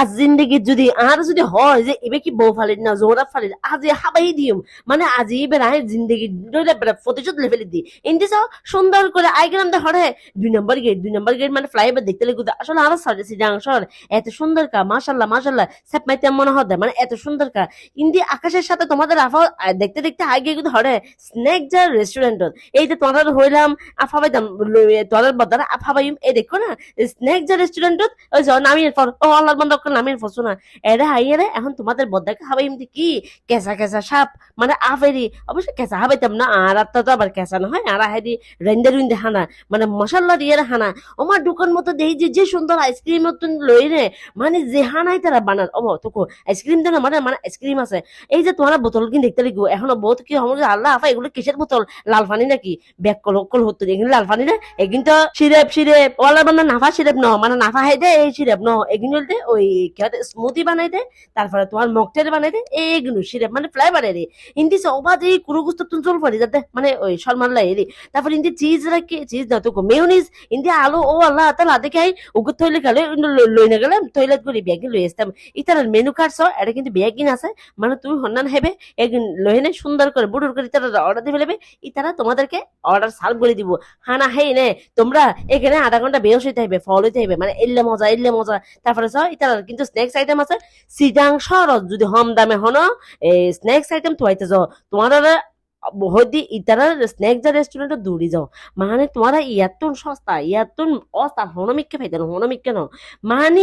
আজ জিন্দগি যদি আর যদি হয় যে, এবে কি বউ ফালির না জোরা ফালির আজি হাবাই দিম। মানে আজি এবার জিন্দগি প্রতিশোধ লেভেলে দি ইন্দি সহ সুন্দর করে আই গেলাম দে হরে দুই নম্বর গেট দুই নম্বর গেট মানে ফ্লাইওভার দেখতে লেগে আসলে আরও সাজে সিজাংশর এত সুন্দর কা, মাশাল্লাহ মাশাল্লাহ, সেপ মাইতে মনে হয় মানে এত সুন্দর কা। ইন্দি আকাশের সাথে তোমাদের আফা দেখতে দেখতে আগে কিন্তু হরে, স্নেক যার রেস্টুরেন্ট এই যে তোমাদের হইলাম, আফা বাইতাম তোমাদের বদারা আফা বাইম এই দেখো না, স্নেক যার রেস্টুরেন্ট ওই যে নামিয়ে পর, ও আল্লাহর বন্ধ করে নামিয়ে পড়ছো না। এরে এখন তোমাদের দি কি? সাপ মানে আফেরি। অবশ্য না, আর তো আবার কেঁচা নহয় আর হানা মানে মশাল্লা হানা। দোকান মতো যে যে সুন্দর আইসক্রিম লই রে মানে যে হানাই তারা বানার ও তোকো আইসক্রিম দেন মানে মানে আইসক্রিম আছে। এই যে তোমার বোতল কিনে দেখতে লিখব এখনও বহুত কি হম আল্লাহ আফা এগুলো কিসের বোতল? লাল পানি নাকি? ব্যাগ কল কল হতো এগুলো লাল পানি রে, এগুলো তো সিরেপ সিরেপ। ওলা মানে নাফা সিরেপ ন মানে নাফা হাই দে, এই সিরেপ ন এগুলো ওই স্মুদি বানাই দে, তারপরে তোমার মকটেল বানাই দে এইগুলো সিরেপ মানে ফ্লেভার রে ইন্দি সবাদ এই কুরুগুস্ত তুন চল পারি যাতে মানে ওই সলমান লাই রে তারপর ইন্দি চিজ রাখি চিজ না তো মেয়নিজ ইন্দি আলু, ও আল্লাহ তালা দেখে আই উগুত থইলে গেলে লই না গেলাম টয়লেট করে ব্যাগে লই আসতাম। ইতার মেনু কার্ড সহ এটা কিন্তু ব্যাগিন আছে মানে তুমি হন্নান হেবে একদিন লইনে সুন্দর করে, বুড়ুর করে তারা অর্ডার দিয়ে ফেলবে, ইতারা তোমাদেরকে অর্ডার সার্ভ করে দিব। হানা হেই নে, তোমরা এখানে আধা ঘণ্টা বেহস হইতে হবে ফল হইতে হবে মানে এল্লে মজা এল্লে মজা। তারপরে সহ ইতারা কিন্তু স্ন্যাক্স আইটেম আছে। সিজাং সরস যদি হম দামে হন, এই স্ন্যাক্স আইটেম থুয়াইতে যাও। তোমার হদি ইতারা স্ন্যাক যা রেস্টুরেন্টে দৌড়ি যাও। মানে তোমারা ইয়াতুন সস্তা ইয়াতুন অস্তা, হনমিককে ফাইতে হনমিককে ন মানে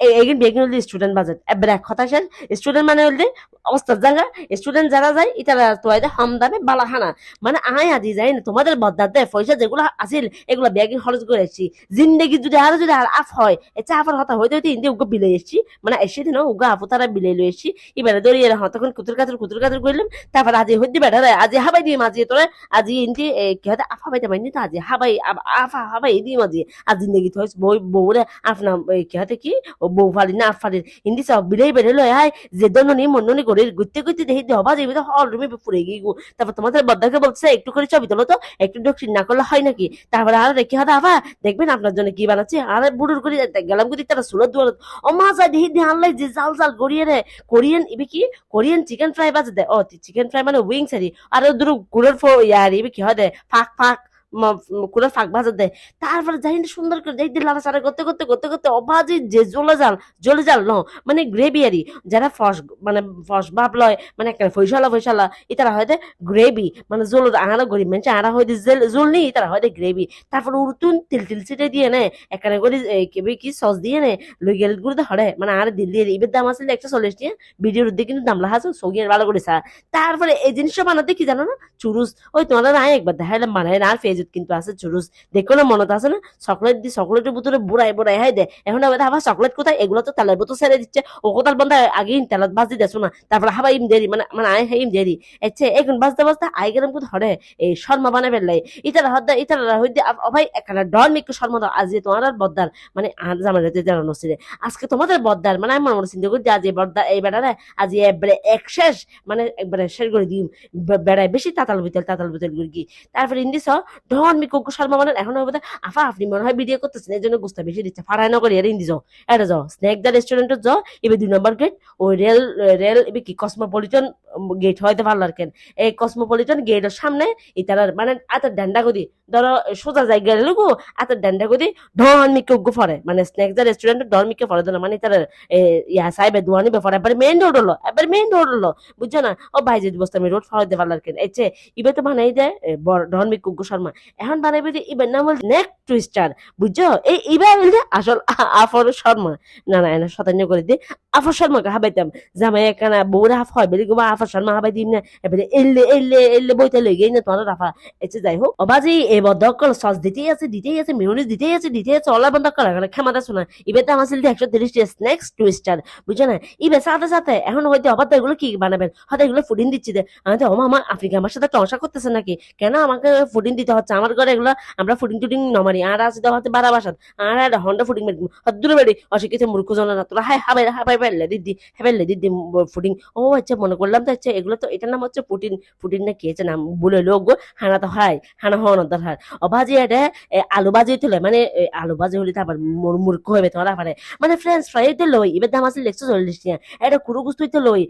এগিন বেগিন হলে স্টুডেন্ট বাজেট এবার এক কথা স্যার স্টুডেন্ট মানে হলে অস্তার জায়গা। স্টুডেন্ট যারা যায়, ইতারা তোয়াইদে হম দামে বালা হানা মানে আয় আজি যাই না তোমাদের দেয় পয়সা যেগুলো আছিল, এগুলো ব্যাগে খরচ করে এসছি জিন্দগি যদি আরও যদি আর আফ হয় এতে আফার হতা হইতে হইতে ইন্দি উগো বিলে এসছি মানে এসে দিন উগো আপু তারা বিলে লই এসছি এবারে দড়িয়ে রাখা তখন কুতুর কাতুর কুতুর কাতুর করলাম তারপর আজি হইতে বেটা রে, আজি হাবাই দিম আজি তোরা, আজি ইন্দি কি হতে আফা বাইতে মাইনি তো আজি হাবাই আফা হাবাই দিম আজি। আজ জিন্দগি তো বই বউরে আফনা কি হতে কি? ও বউ ফালি, না আফ ফালি, ইন্দি সব বিলাই বেড়ে লয় হাই যে দননি মননি করে গুত্তে গুত্তে দেখি হবা যাবি তো হল রুমে পুরে গিয়ে গো তারপর তোমাদের বদ্দাকে বলছে, একটু করে ছবি তোলো তো, একটু ডক্টর না করলে হয় নাকি? তারপরে আর রেখে হাতে আফা দেখবেন আপনার জন্য কি বানাচ্ছে আর বুড়ুর করে গেলাম কিন্তু তারা সুরত দুয়ার ও মা যা দিহি দি আনলাই যে জাল জাল গড়িয়ে রে কোরিয়ান ইবি কি? কোরিয়ান চিকেন ফ্রাই বাজে দে। ও চিকেন ফ্রাই মানে উইংস আরি আর দুরু গুড়ের ফো ইয়ার ইবি কি হয় দে, ফাঁক ফাঁক কুড়ের ফাঁক ভাজা দেয়। তারপরে যাই না সুন্দর করে যাই লাড়া সারা করতে করতে করতে করতে অবাজে যে জ্বলে জাল জ্বলে জাল ন মানে গ্রেভি আরি যারা ফস মানে ফস ভাব লয় মানে একটা ফৈসালা ফৈসালা ইতারা হয় গ্রেভি মানে জল আঙারা গরিব মানুষ আড়া হয় জল নি ইতারা হয় দে গ্রেভি। তারপর উরতুন তিল তিল ছিটে দিয়ে নে এখানে করে কেবি কি সস দিয়ে নে লই গেল গুড়ে হরে মানে আর দিল দিয়ে ইবের দাম আসলে একশো চল্লিশ দিয়ে ভিডিওর দিকে কিন্তু দাম লাহাছে সগিয়ে ভালো করে তারপরে এই জিনিসটা বানাতে কি জানো না? চুরুস, ওই তোমার না একবার দেখাইলাম বানাই না আর ফেজত কিন্তু আছে চুরুস দেখো না, মনত আছে না? চকলেট দি চকলেটের ভিতরে বুড়াই বুড়াই, হাই দে। এখন আবার আবার চকলেট কোথায়? এগুলো তো তেলের বোতল ছেড়ে দিচ্ছে। ও কোথাল বন্ধা, আগে তেলত বাজি দেছো না তারপরে হাবা ইম দেরি মানে মানে আয় হাইম দেরি এচ্ছে এখন বাজতে বাজতে আই গেলাম কোথাও হরে, এই শর্মা বানাই ফেললাই। ইতারা হদ্দা ইতারা হইতে অভাই একখানা ডর মিক্ক শর্মা দাও। আজ তোমার আর বদ্দার। মানে আর জামাই রেতে জানানো ছিল আজকে তোমাদের বদ্দার। মানে আমি মনে চিন্তা করি আজ এই বদ্দার এই বেড়ারে, আজ একবারে এক শেষ মানে একবারে শেষ করে দিই বেড়ায় বেশি তাতাল বিতেল তাতাল বিতেল করে কি তারপরে ইন্দি স ডন মি কোকো শর্মা বানান এখন হবে আফা আপনি মনে হয় ভিডিও করতেছেন, এই জন্য গুস্তা বেশি দিচ্ছে ফাড়াই না করে এর ইন্দি যাও। এটা যাও। স্ন্যাক দা রেস্টুরেন্টে যাও। এবার দুই নম্বর গেট ওই রেল রেল এবার কি কসমোপলিটন গেট হয়তো ভালো আর কেন। এই কসমোপলিটন গেটের সামনে ইতার মানে আতার ডান্ডা গদি ধরো সোজা জায়গায় লুকু আতার ডান্ডা গদি ডন মিকে উগ্গু ফরে মানে স্ন্যাক দা রেস্টুরেন্টে ডন মিকে ফরে মানে তার ইয়া সাইবে দুয়ানি বেফরে এবার মেইন রোড হলো এবার মেইন রোড হলো বুঝছ না? ও ভাই যদি বসতে আমি রোড ফরাইতে পারলাম কেন। এচ্ছে ইবে তো বানাই দেয় ডন মিক কুগ্গু শর্মা এখন বানাইবে যে ইবেন নাম নেক টুইস্টার বুঝছ? এই ইবার বলছে আসল আফর শর্মা না না এনে শতান্য করে দিয়ে। আফর শর্মাকে হাবাইতাম জামাই একখানা বউরে হাফ হয় বেলি গোবা আফর শর্মা হাবাই দিম না। এবারে এলে এলে এলে বইতে লই গেই না তোমার রাফা এসে যাই হোক। অবাজি এবার দক্কল সস দিতেই আছে দিতেই আছে মিউনিস দিতেই আছে দিতেই আছে, অলা বন্ধ করা গেলে ক্ষমতা শোনা ইবে দাম আছিল একশো তিরিশ টি স্ন্যাক্স টুইস্টার বুঝছ না ইবে সাথে সাথে এখন হয়তো তো এগুলো কি বানাবেন? হয়তো এগুলো ফুডিং দিচ্ছি দে। আমি তো মামা আফ্রিকা আমার সাথে টংসা করতেছে নাকি? কেন আমাকে ফুডিং দিতে হচ্ছে? আমার ঘরে এগুলো আমরা ফুডিং টুডিং নমারি আর আছে তো হচ্ছে বারা বাসাত আর একটা হন্ডা ফুডিং মেরি দূরে বেড়ি অশিক্ষিত মূর্খ জন না তোরা হাই হাবাই হাবাই বেললে দিদি হেবেললে দিদি ফুডিং ও আচ্ছা মনে করলাম তো আচ্ছা এগুলো তো এটার নাম হচ্ছে পুটিন পুটিন না কি নাম বলে লোক গো হানা তো হয় হানা হওয়ার দরকার ও ভাজি এটা আলু ভাজি তুলে মানে আলু ভাজি হলে তারপর মুর- মূর্খ হবে তোরা পারে মানে ফ্রেঞ্চ ফ্রাই তো লই এবার দাম আছে একশো চল্লিশ টাকা এটা কুরু গুস্তু তো লই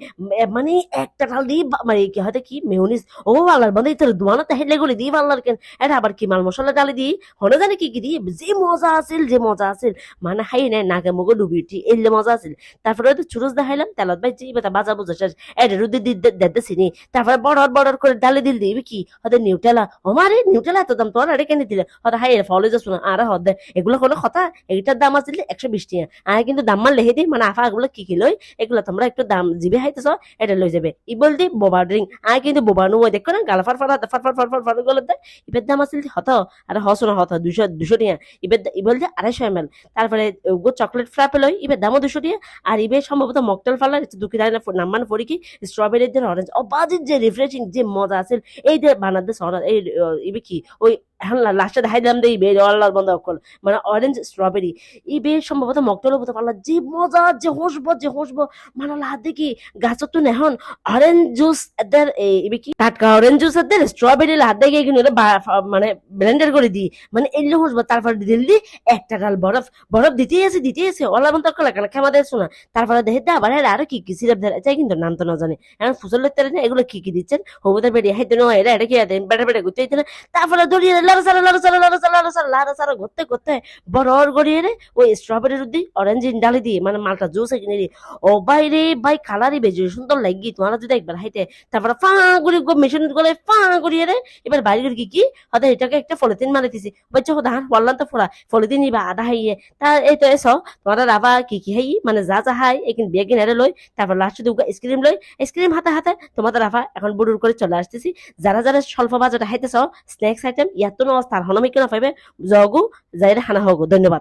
মানে একটা ঢাল দিই মানে কি হয়তো কি মেয়নিস ও আল্লাহর বন্ধে তোর দোয়ানো তো হেলে গুলি দিই আল্লাহর কেন এটা আবার কি মাল মশলা ডালি দিই হনে জানে কি কি দিই যে মজা আছিল যে মজা আছিল মানে হাই নাই নাকে মুখে ডুবি উঠি এলে মজা আছিল তারপরে তো চুরুস দেখাইলাম তেলত ভাই এবার বাজা বুঝা শেষ এটা রুদি দিতেছি নি তারপরে বড় বড় করে ডালি দিল দিবি কি হয়তো নিউটেলা আমারে নিউটেলা এত দাম তোর আরে কেন দিলে হয়তো হাই ফলে যাস না আরে হদ এগুলো কোনো কথা এইটার দাম আছিল একশো বিশ টাকা আর কিন্তু দাম মান লেহে দিই মানে আফা এগুলো কি কি লই এগুলো তোমরা একটু দাম জিবে হাইতেছ এটা লই যাবে ই বল দি বোবা ড্রিং আর কিন্তু বোবা নু দেখো না গালা ফার ফার হাতে ফার ফার ফার ফার ফার গলে দেয় ইবের দাম আছিল হত আর হস না হত দুশো দুশো টিয়া ইবের ইবেল বল যে আড়াইশো এম এল তারপরে গো চকলেট ফ্রাপ লই ইবের দামও দুশো টিয়া আর ইবে সম্ভবত মকটেল ফালার দুঃখী দায় নাম্বার ফোর কি স্ট্রবেরির যে অরেঞ্জ অবাজিত যে রিফ্রেশিং যে মজা আছিল, এই যে বানাতে সরা এই ইবে কি, ওই এখন লাস্টে দেখাই দিলাম যে ইবে অল্লাহ বন্ধ অকল মানে অরেঞ্জ স্ট্রবেরি বে সম্ভবত মকটেল হতে পারলা যে মজা, যে হসবো যে হসবো মানে লাহাত দেখি, গাছত তো নেহন অরেঞ্জ জুস এদের ইবে কি টাটকা অরেঞ্জ জুস এদের স্ট্রবেরি লাহাত দেখি কিন্তু বা- মানে ব্লেন্ডার করে দিই। মানে এলে হসবো তারপর দিল্লি একটা ডাল বরফ। বরফ দিতেই আছে দিতেই আছে। অল্লাহ বন্ধ অকল কেন খেমা দেয় শোনা। তারপরে দেখে দে, আবার আরও কি কি সিরাপ দেয় চাই কিন্তু নাম তো না জানে এখন ফুসল লইতে না, এগুলো কি কি দিচ্ছেন? হবুদের বেড়ে হাইতে নয়, এরা এটা কি বেড়ে বেড়ে ঘুরতে না। তারপরে দড়িয়ে লাড়া সারা লাড়া সারা লাড়া সারা লাড়া সারা লাড়া সারা ঘুরতে ঘুরতে বড় গড়িয়ে রে ওই স্ট্রবেরি রুদি অরেঞ্জ ডালি দিয়ে মানে মালটা জুস কিনে দিয়ে। ও বাইরে ভাই কালারই বেজে, সুন্দর লাগি, তোমার যদি একবার হাইতে তারপরে ফা করে মেশিন করে ফা করিয়ে রে এবার বাইরে করে কি হয়তো এটাকে একটা ফলিতিন দিছি বলছে হো ধান বললাম তো ফোড়া ফলিতিন নিবা, আধা হাইয়ে। তা এই তো এসো, তোমার রাবা, কি কি হাই মানে যা যা হাই এখানে বিয়ে কিনারে লই, তারপর লাস্টে দুগা স্ক্রিম লই স্ক্রিম হাতে হাতে তোমাদের রাফা এখন বুড়ুর করে চলে আসতেছি। যারা যারা স্বল্প বাজেটে হাইতেছ স্ন্যাক্স আইটেম ইয়াত তো নস্তার হনমিকে না পাইবে জগু যাইরে হানা হগু ধন্যবাদ।